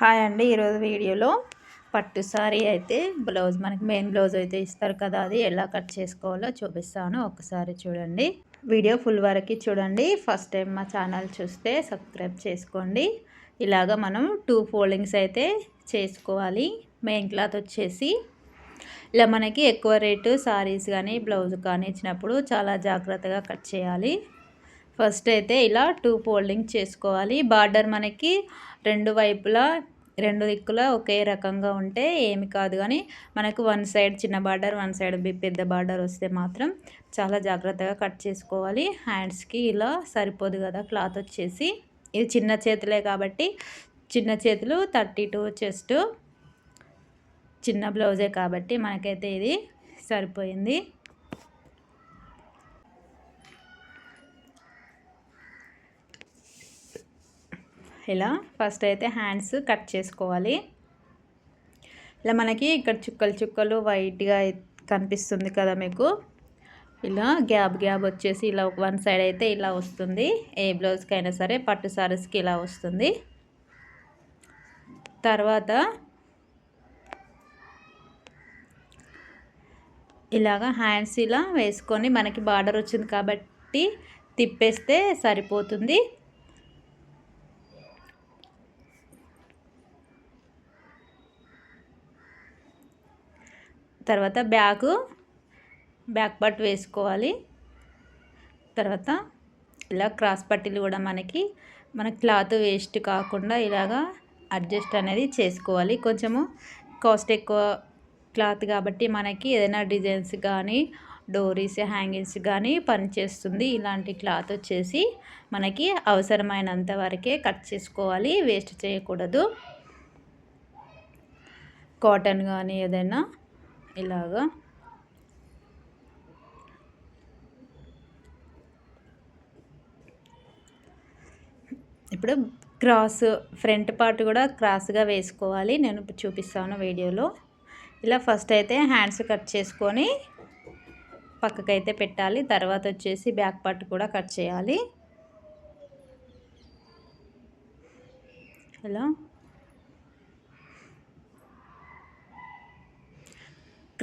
Hi అండి ఈరోజు వీడియోలో పట్టు సారీ అయితే బ్లౌజ్ మనకి మెయిన్ బ్లౌజ్ అయితే ఇస్తారు కదా అది ఎలా కట్ చేసుకోవాలో చూపిస్తాను ఒకసారి చూడండి. వీడియో ఫుల్ వరకు చూడండి. ఫస్ట్ టైం మా ఛానల్ చూస్తే సబ్స్క్రైబ్ చేసుకోండి. ఇలాగ మనం టూ ఫోల్డింగ్స్ అయితే చేసుకోవాలి. మెయిన్ క్లాత్ వచ్చేసి ఇలా మనకి ఎక్కువ రేటు సారీస్ కానీ బ్లౌజ్ కానీ ఇచ్చినప్పుడు చాలా జాగ్రత్తగా కట్ చేయాలి. ఫస్ట్ అయితే ఇలా టూ ఫోల్డింగ్ చేసుకోవాలి. బార్డర్ మనకి రెండు వైపులా రెండు దిక్కులా ఒకే రకంగా ఉంటే ఏమి కాదు కానీ మనకు వన్ సైడ్ చిన్న బార్డర్ వన్ సైడ్ పెద్ద బార్డర్ వస్తే మాత్రం చాలా జాగ్రత్తగా కట్ చేసుకోవాలి. హ్యాండ్స్కి ఇలా సరిపోదు కదా క్లాత్ వచ్చేసి. ఇది చిన్న చేతులే కాబట్టి చిన్న చేతులు థర్టీ టూ చెస్ట్ చిన్న బ్లౌజే కాబట్టి మనకైతే ఇది సరిపోయింది. ఇలా ఫస్ట్ అయితే హ్యాండ్స్ కట్ చేసుకోవాలి. ఇలా మనకి ఇక్కడ చుక్కలు చుక్కలు వైట్గా కనిపిస్తుంది కదా మీకు. ఇలా గ్యాప్ గ్యాప్ వచ్చేసి ఇలా వన్ సైడ్ అయితే ఇలా వస్తుంది. ఏ బ్లౌజ్కి అయినా సరే పట్టు సారీస్కి ఇలా వస్తుంది. తర్వాత ఇలాగా హ్యాండ్స్ ఇలా వేసుకొని మనకి బార్డర్ వచ్చింది కాబట్టి తిప్పేస్తే సరిపోతుంది. తర్వాత బ్యాగు బ్యాక్ పట్ వేసుకోవాలి. తర్వాత ఇలా క్రాస్ పట్టీలు కూడా మనకి మన క్లాత్ వేస్ట్ కాకుండా ఇలాగా అడ్జస్ట్ అనేది చేసుకోవాలి. కొంచెము కాస్ట్ ఎక్కువ క్లాత్ కాబట్టి మనకి ఏదైనా డిజైన్స్ కానీ డోరీస్ హ్యాంగింగ్స్ కానీ పనిచేస్తుంది. ఇలాంటి క్లాత్ వచ్చేసి మనకి అవసరమైనంత వరకే కట్ చేసుకోవాలి. వేస్ట్ చేయకూడదు. కాటన్ కానీ ఏదైనా ఇలాగా. ఇప్పుడు క్రాస్ ఫ్రంట్ పార్ట్ కూడా క్రాస్గా వేసుకోవాలి. నేను చూపిస్తాను వీడియోలో. ఇలా ఫస్ట్ అయితే హ్యాండ్స్ కట్ చేసుకొని పక్కకైతే పెట్టాలి. తర్వాత వచ్చేసి బ్యాక్ పార్ట్ కూడా కట్ చేయాలి. ఇలా.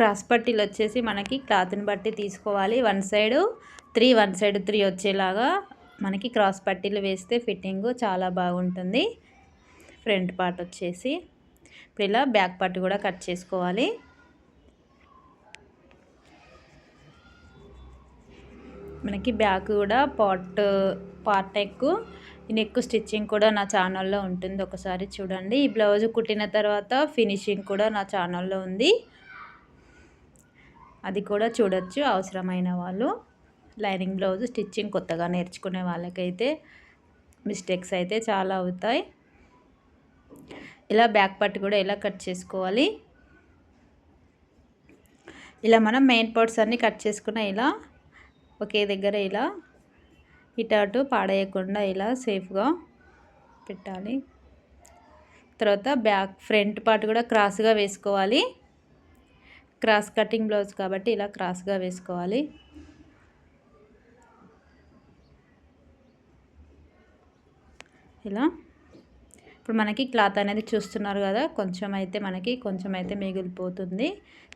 క్రాస్ పట్టీలు వచ్చేసి మనకి క్లాత్ని బట్టి తీసుకోవాలి. One side three one side three వచ్చేలాగా మనకి క్రాస్ పట్టీలు వేస్తే ఫిట్టింగ్ చాలా బాగుంటుంది. ఫ్రంట్ పార్ట్ వచ్చేసి ఇప్పుడు ఇలా బ్యాక్ పార్ట్ కూడా కట్ చేసుకోవాలి. మనకి బ్యాక్ కూడా పాట్ పార్ట్ నెక్ నెక్ స్టిచ్చింగ్ కూడా నా ఛానల్లో ఉంటుంది. ఒకసారి చూడండి. ఈ బ్లౌజ్ కుట్టిన తర్వాత ఫినిషింగ్ కూడా నా ఛానల్లో ఉంది. అది కూడా చూడొచ్చు అవసరమైన వాళ్ళు. లైనింగ్ బ్లౌజ్ స్టిచ్చింగ్ కొత్తగా నేర్చుకునే వాళ్ళకైతే మిస్టేక్స్ అయితే చాలా అవుతాయి. ఇలా బ్యాక్ పార్ట్ కూడా ఎలా కట్ చేసుకోవాలి? ఇలా మనం మెయిన్ పార్ట్స్ అన్నీ కట్ చేసుకున్న ఇలా ఒకే దగ్గర ఇలా ఇటు అటు పాడేయకుండా ఇలా సేఫ్గా పెట్టాలి. తర్వాత బ్యాక్ ఫ్రంట్ పార్ట్ కూడా క్రాస్గా వేసుకోవాలి. క్రాస్ కటింగ్ బ్లౌజ్ కాబట్టి ఇలా క్రాస్గా వేసుకోవాలి. ఇలా. ఇప్పుడు మనకి క్లాత్ అనేది చూస్తున్నారు కదా కొంచెం అయితే మనకి కొంచెం అయితే మిగిలిపోతుంది.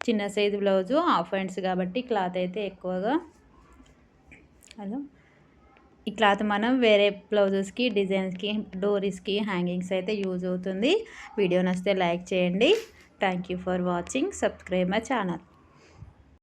చిన్న సైజు బ్లౌజు హాఫ్ హ్యాండ్స్ కాబట్టి క్లాత్ అయితే ఎక్కువగా. హలో. ఈ క్లాత్ మనం వేరే బ్లౌజెస్కి డిజైన్స్కి డోరీస్కి హ్యాంగింగ్స్ అయితే యూజ్ అవుతుంది. వీడియో నచ్చితే లైక్ చేయండి. Thank you for watching subscribe my channel